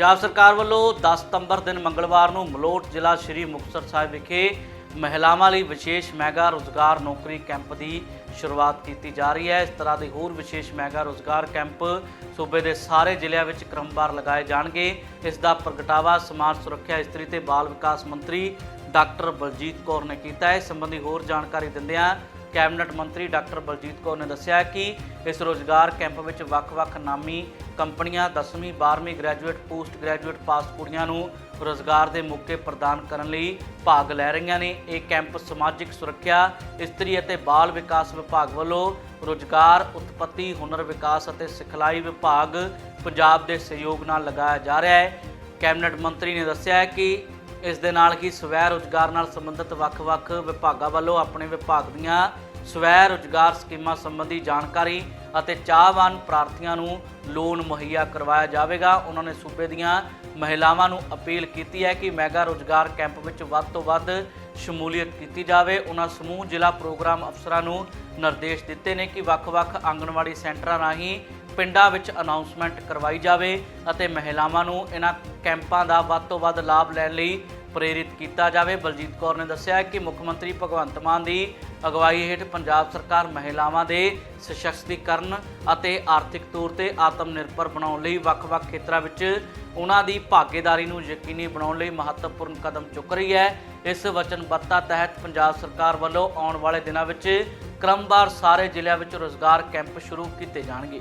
ਪੰਜਾਬ ਸਰਕਾਰ ਵੱਲੋਂ 10 ਸਤੰਬਰ ਦਿਨ ਮੰਗਲਵਾਰ ਨੂੰ ਮਲੋਟ ਜ਼ਿਲ੍ਹਾ ਸ਼੍ਰੀ ਮੁਕਤਸਰ ਸਾਹਿਬ ਵਿਖੇ ਮਹਿਲਾਵਾਂ ਲਈ ਵਿਸ਼ੇਸ਼ ਮੈਗਾ ਰੋਜ਼ਗਾਰ ਨੌਕਰੀ ਕੈਂਪ ਦੀ ਸ਼ੁਰੂਆਤ ਕੀਤੀ ਜਾ ਰਹੀ ਹੈ। ਇਸ ਤਰ੍ਹਾਂ ਦੇ ਹੋਰ ਵਿਸ਼ੇਸ਼ ਮੈਗਾ ਰੋਜ਼ਗਾਰ ਕੈਂਪ ਸੂਬੇ ਦੇ ਸਾਰੇ ਜ਼ਿਲ੍ਹਿਆਂ ਵਿੱਚ ਕ੍ਰਮਵਾਰ ਲਗਾਏ ਜਾਣਗੇ। ਇਸ ਦਾ ਪ੍ਰਗਟਾਵਾ ਸਮਾਜ ਸੁਰੱਖਿਆ ਇਸਤਰੀ ਤੇ ਬਾਲ ਵਿਕਾਸ ਮੰਤਰੀ ਡਾਕਟਰ ਬਲਜੀਤ ਕੌਰ ਨੇ ਕੀਤਾ ਹੈ। ਇਸ ਸੰਬੰਧੀ ਹੋਰ ਜਾਣਕਾਰੀ ਦਿੰਦਿਆਂ ਕੈਬਨਿਟ ਮੰਤਰੀ ਡਾਕਟਰ ਬਲਜੀਤ ਕੌਰ ਨੇ ਦੱਸਿਆ ਕਿ ਇਸ ਰੋਜ਼ਗਾਰ ਕੈਂਪ ਵਿੱਚ ਵੱਖ-ਵੱਖ ਨਾਮੀ ਕੰਪਨੀਆਂ 10ਵੀਂ 12ਵੀਂ ਗ੍ਰੈਜੂਏਟ, ਪੋਸਟ ਗ੍ਰੈਜੂਏਟ ਪਾਸ ਕੁੜੀਆਂ ਨੂੰ ਰੋਜ਼ਗਾਰ ਦੇ ਮੌਕੇ ਪ੍ਰਦਾਨ ਕਰਨ ਲਈ ਭਾਗ ਲੈ ਰਹੀਆਂ ਨੇ। ਇਹ ਕੈਂਪ ਸਮਾਜਿਕ ਸੁਰੱਖਿਆ, ਇਸਤਰੀ ਅਤੇ ਬਾਲ ਵਿਕਾਸ ਵਿਭਾਗ ਵੱਲੋਂ ਰੋਜ਼ਗਾਰ, ਉਤਪਤੀ, ਹੁਨਰ ਵਿਕਾਸ ਅਤੇ ਸਿਖਲਾਈ ਵਿਭਾਗ ਪੰਜਾਬ ਦੇ ਸਹਿਯੋਗ ਨਾਲ ਲਗਾਇਆ ਜਾ ਰਿਹਾ ਹੈ। ਕੈਬਨਿਟ ਮੰਤਰੀ ਨੇ ਦੱਸਿਆ ਕਿ ਇਸ ਦੇ ਨਾਲ ਹੀ ਸਵੈ ਰੋਜ਼ਗਾਰ ਨਾਲ ਸੰਬੰਧਿਤ ਵੱਖ-ਵੱਖ ਵਿਭਾਗਾਂ ਵੱਲੋਂ ਆਪਣੇ ਵਿਭਾਗ ਦੀਆਂ ਸਵੈ ਰੋਜ਼ਗਾਰ ਸਕੀਮਾਂ ਸੰਬੰਧੀ ਜਾਣਕਾਰੀ ਅਤੇ ਚਾਹਵਾਨ ਪ੍ਰਾਰਥੀਆਂ ਨੂੰ ਲੋਨ ਮੁਹੱਈਆ ਕਰਵਾਇਆ ਜਾਵੇਗਾ। ਉਹਨਾਂ ਨੇ ਸੂਬੇ ਦੀਆਂ ਮਹਿਲਾਵਾਂ ਨੂੰ ਅਪੀਲ ਕੀਤੀ ਹੈ ਕਿ ਮੈਗਾ ਰੋਜ਼ਗਾਰ ਕੈਂਪ ਵਿੱਚ ਵੱਧ ਤੋਂ ਵੱਧ ਸ਼ਮੂਲੀਅਤ ਕੀਤੀ ਜਾਵੇ। ਉਹਨਾਂ ਸਮੂਹ ਜ਼ਿਲ੍ਹਾ ਪ੍ਰੋਗਰਾਮ ਅਫਸਰਾਂ ਨੂੰ ਨਿਰਦੇਸ਼ ਦਿੱਤੇ ਨੇ ਕਿ ਵੱਖ-ਵੱਖ ਆਂਗਣਵਾੜੀ ਸੈਂਟਰਾਂ ਰਾਹੀਂ ਪਿੰਡਾਂ ਵਿੱਚ ਅਨਾਉਂਸਮੈਂਟ ਕਰਵਾਈ ਜਾਵੇ ਅਤੇ ਮਹਿਲਾਵਾਂ ਨੂੰ ਇਹਨਾਂ ਕੈਂਪਾਂ ਦਾ ਵੱਧ ਤੋਂ ਵੱਧ ਲਾਭ ਲੈਣ ਲਈ ਪ੍ਰੇਰਿਤ ਕੀਤਾ ਜਾਵੇ। ਬਲਜੀਤ ਕੌਰ ਨੇ ਦੱਸਿਆ ਕਿ ਮੁੱਖ ਮੰਤਰੀ ਭਗਵੰਤ ਮਾਨ ਦੀ ਅਗਵਾਈ ਹੇਠ ਪੰਜਾਬ ਸਰਕਾਰ ਮਹਿਲਾਵਾਂ ਦੇ ਸਸ਼ਕਤੀਕਰਨ ਅਤੇ ਆਰਥਿਕ ਤੌਰ ਤੇ ਆਤਮ ਨਿਰਭਰ ਬਣਾਉਣ ਲਈ ਵੱਖ-ਵੱਖ ਖੇਤਰਾਂ ਵਿੱਚ ਉਹਨਾਂ ਦੀ ਭਾਗੀਦਾਰੀ ਨੂੰ ਯਕੀਨੀ ਬਣਾਉਣ ਲਈ ਮਹੱਤਵਪੂਰਨ ਕਦਮ ਚੁੱਕ ਰਹੀ ਹੈ। ਇਸ ਵਚਨਬੱਧਤਾ ਤਹਿਤ ਪੰਜਾਬ ਸਰਕਾਰ ਵੱਲੋਂ ਆਉਣ ਵਾਲੇ ਦਿਨਾਂ ਵਿੱਚ ਕ੍ਰਮਵਾਰ ਸਾਰੇ ਜ਼ਿਲ੍ਹਿਆਂ ਵਿੱਚ ਰੋਜ਼ਗਾਰ ਕੈਂਪ ਸ਼ੁਰੂ ਕੀਤੇ ਜਾਣਗੇ।